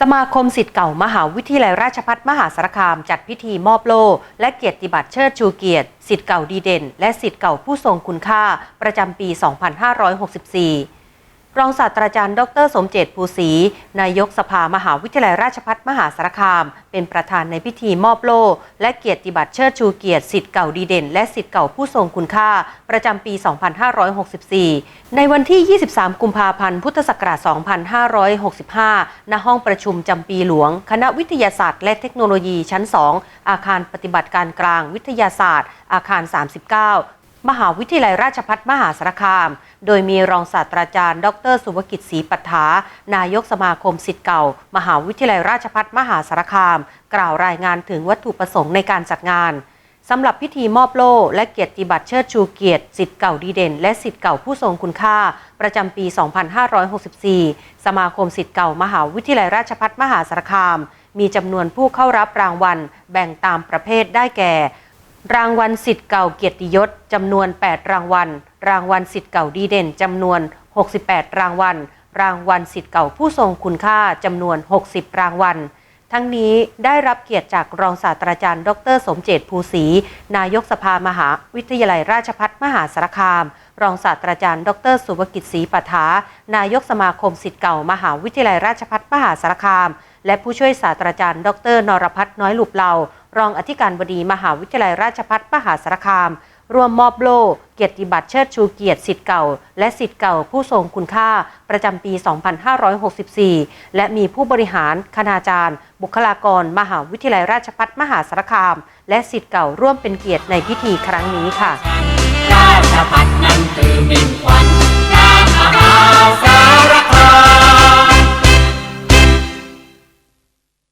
สมาคมสิทธิ์เก่ามหาวิทยาลัยราชพัฒมหาสารคาม จัดพิธีมอบโล่และเกียรติบัตรเชิดชูเกียรติสิทธิ์เก่าดีเด่น และสิทธิ์เก่าผู้ทรงคุณค่า ประจำปี 2564 รองศาสตราจารย์ ดร สมเจตภูศรีนายกสภามหาวิทยาลัยราชภัฏมหาสารคาม เป็นประธานในพิธีมอบโล่และเกียรติบัตรเชิดชูเกียรติสิทธิ์เก่าดีเด่น และสิทธิ์เก่าผู้ทรงคุณค่า ประจำปี 2564 ในวันที่ 23 กุมภาพันธ์ พุทธศักราช 2565 ณ ห้องประชุมจำปีหลวง คณะวิทยาศาสตร์ และเทคโนโลยีชั้น 2 อาคารปฏิบัติการกลางวิทยาศาสตร์ อาคาร 39 มหาวิทยาลัยราชภัฏมหาสารคาม โดยมีรองศาสตราจารย์ ดร สุภกิจศรีปัฏฐา นายกสมาคมสิทธิ์เก่า มหาวิทยาลัยราชภัฏมหาสารคาม กล่าวรายงานถึงวัตถุประสงค์ในการจัดงานสำหรับพิธีมอบโล่และเกียรติบัตรเชิดชูเกียรติสิทธิ์เก่าดีเด่น และสิทธิ์เก่าผู้ทรงคุณค่า ประจำปี 2564 สมาคมสิทธิ์เก่ามหาวิทยาลัยราชภัฏมหาสารคาม มีจำนวนผู้เข้ารับรางวัล แบ่งตามประเภทได้แก่ รางวัลสิทธิ์เก่าเกียรติยศจำนวน 8 รางวัล รางวัลสิทธิ์เก่าดีเด่นจำนวน 68 รางวัล รางวัลสิทธิ์เก่าผู้ทรงคุณค่าจำนวน 60 รางวัล ทั้งนี้ได้รับเกียรติจากรองศาสตราจารย์ ดร สมเจตภูศรีนายกสภามหาวิทยาลัยราชภัฏมหาสารคาม รองศาสตราจารย์ ดร สุภกิจศรีปัฐานายกสมาคมสิทธิ์เก่ามหาวิทยาลัยราชภัฏมหาสารคาม และผู้ช่วยศาสตราจารย์ ดร นรพัฒน์น้อยหลุบเลา รองอธิการบดีมหาวิทยาลัยราชภัฏมหาสารคาม ร่วมมอบโล่เกียรติบัตรเชิดชูเกียรติสิทธิ์เก่า และสิทธิ์เก่าผู้ทรงคุณค่าประจำปี 2564 และมีผู้บริหาร คณาจารย์ บุคลากร มหาวิทยาลัยราชภัฏมหาสารคาม และสิทธิ์เก่าร่วมเป็นเกียรติในพิธีครั้งนี้ค่ะ ราชพัฒนั้นคือมิ่งขวัญ